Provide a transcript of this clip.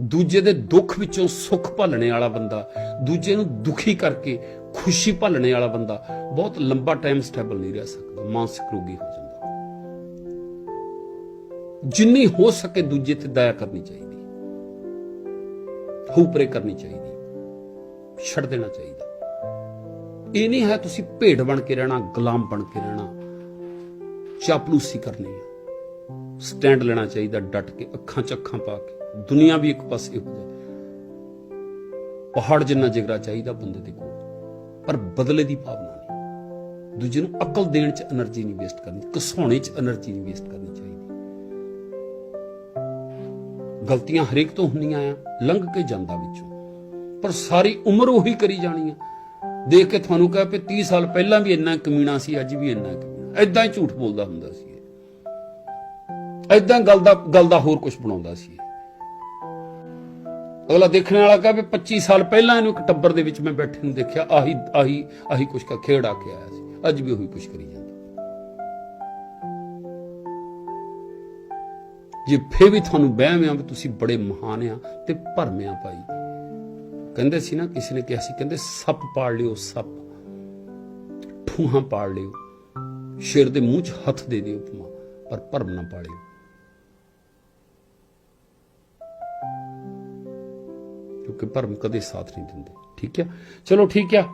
ਦੂਜੇ ਦੇ ਦੁੱਖ ਵਿੱਚੋਂ ਸੁੱਖ ਭਾਲਣੇ ਵਾਲਾ ਬੰਦਾ, ਦੂਜੇ ਨੂੰ ਦੁਖੀ ਕਰਕੇ ਖੁਸ਼ੀ ਭਾਲਣੇ ਵਾਲਾ ਬੰਦਾ, ਬਹੁਤ ਲੰਬਾ ਟਾਈਮ ਸਟੇਬਲ ਨਹੀਂ ਰਹਿ ਸਕਦਾ, ਮਾਨਸਿਕ ਰੋਗੀ ਹੋ ਜਾਂਦਾ। ਜਿੰਨੀ ਹੋ ਸਕੇ ਦੂਜੇ ਤੇ ਦਇਆ ਕਰਨੀ ਚਾਹੀਦੀ। ਹੂਪਰੇ ਕਰਨੀ ਚਾਹੀਦੀ। ਛੱਡ ਦੇਣਾ ਚਾਹੀਦਾ। ਇਹ ਨਹੀਂ ਹੈ ਤੁਸੀਂ ਭੇਡ ਬਣ ਕੇ ਰਹਿਣਾ, ਗੁਲਾਮ ਬਣ ਕੇ ਰਹਿਣਾ। ਚਾਪਲੂਸੀ ਕਰਨੀ ਹੈ। ਸਟੈਂਡ ਲੈਣਾ ਚਾਹੀਦਾ, ਡਟ ਕੇ ਅੱਖਾਂ 'ਚ ਅੱਖਾਂ ਪਾ ਕੇ। ਦੁਨੀਆ ਵੀ ਇੱਕ ਪਾਸੇ ਹੋ ਜਾਏ। ਪਹਾੜ ਜਿੰਨਾ ਜਿਗਰਾ ਚਾਹੀਦਾ ਬੰਦੇ ਦੇ ਕੋਲ, ਪਰ ਬਦਲੇ ਦੀ ਭਾਵਨਾ ਨਹੀਂ। ਦੂਜੇ ਨੂੰ ਅਕਲ ਦੇਣ 'ਚ એનર્ਜੀ ਨਹੀਂ ਵੇਸਟ ਕਰਨੀ ਕਸਾਉਣੇ 'ਚ એનર્ਜੀ ਨਹੀਂ ਵੇਸਟ ਕਰਨੀ ਚਾਹੀਦੀ। ਗਲਤੀਆਂ ਹਰੇਕ ਤੋਂ ਹੁੰਦੀਆਂ ਆ, ਲੰਘ ਕੇ ਜਾਂਦਾ ਵਿੱਚੋਂ। ਪਰ ਸਾਰੀ ਉਮਰ ਉਹੀ ਕਰੀ ਜਾਣੀ ਆ। ਦੇਖ ਕੇ ਤੁਹਾਨੂੰ ਕਹਾਂ ਕਿ 30 ਸਾਲ ਪਹਿਲਾਂ ਵੀ ਇੰਨਾ ਕਮੀਣਾ ਸੀ, ਅੱਜ ਵੀ ਇੰਨਾ ਕਮੀਣਾ ਐਦਾਂ ਹੀ ਝੂਠ ਬੋਲਦਾ ਹੁੰਦਾ ਸੀ ਐਦਾਂ ਗੱਲ ਦਾ ਗੱਲ ਦਾ ਹੋਰ ਕੁਝ ਬਣਾਉਂਦਾ ਸੀ ਅਗਲਾ ਦੇਖਣ ਵਾਲਾ ਕਹੇ ਵੀ 25 ਸਾਲ ਪਹਿਲਾਂ ਇਹਨੂੰ ਇੱਕ ਟੱਬਰ ਦੇ ਵਿੱਚ ਮੈਂ ਬੈਠੇ ਨੂੰ ਦੇਖਿਆ, ਆਹੀ ਆਹੀ ਆਹੀ ਕੁਛ ਕਾ ਖੇਡ ਆ ਕੇ ਆਇਆ ਸੀ। ਅੱਜ ਵੀ ਉਹੀ ਕੁਛ ਕਰੀ ਜਾਂਦਾ। ਜੇ ਫੇ ਵੀ ਤੁਹਾਨੂੰ ਵਹਿਮ ਆ ਵੀ ਤੁਸੀਂ ਬੜੇ ਮਹਾਨ ਆ ਤੇ ਭਰਮਿਆ ਭਾਈ। ਕਹਿੰਦੇ ਸੀ ਨਾ, ਕਿਸੇ ਨੇ ਕਿਹਾ ਸੀ, ਕਹਿੰਦੇ ਸੱਪ ਪਾੜ ਲਿਓ, ਸੱਪ। ਠੂਹਾਂ ਪਾੜ ਲਿਓ। ਸ਼ੇਰ ਦੇ ਮੂੰਹ 'ਚ ਹੱਥ ਦੇ ਦਿਓ ਉਪਮਾ, ਪਰ ਭਰਮ ਨਾ ਪਾੜਿਓ ਕਿਉਂਕਿ ਭਰਮ ਕਦੇ ਸਾਥ ਨਹੀਂ ਦਿੰਦੇ। ਠੀਕ ਹੈ ਚਲੋ ਠੀਕ ਹੈ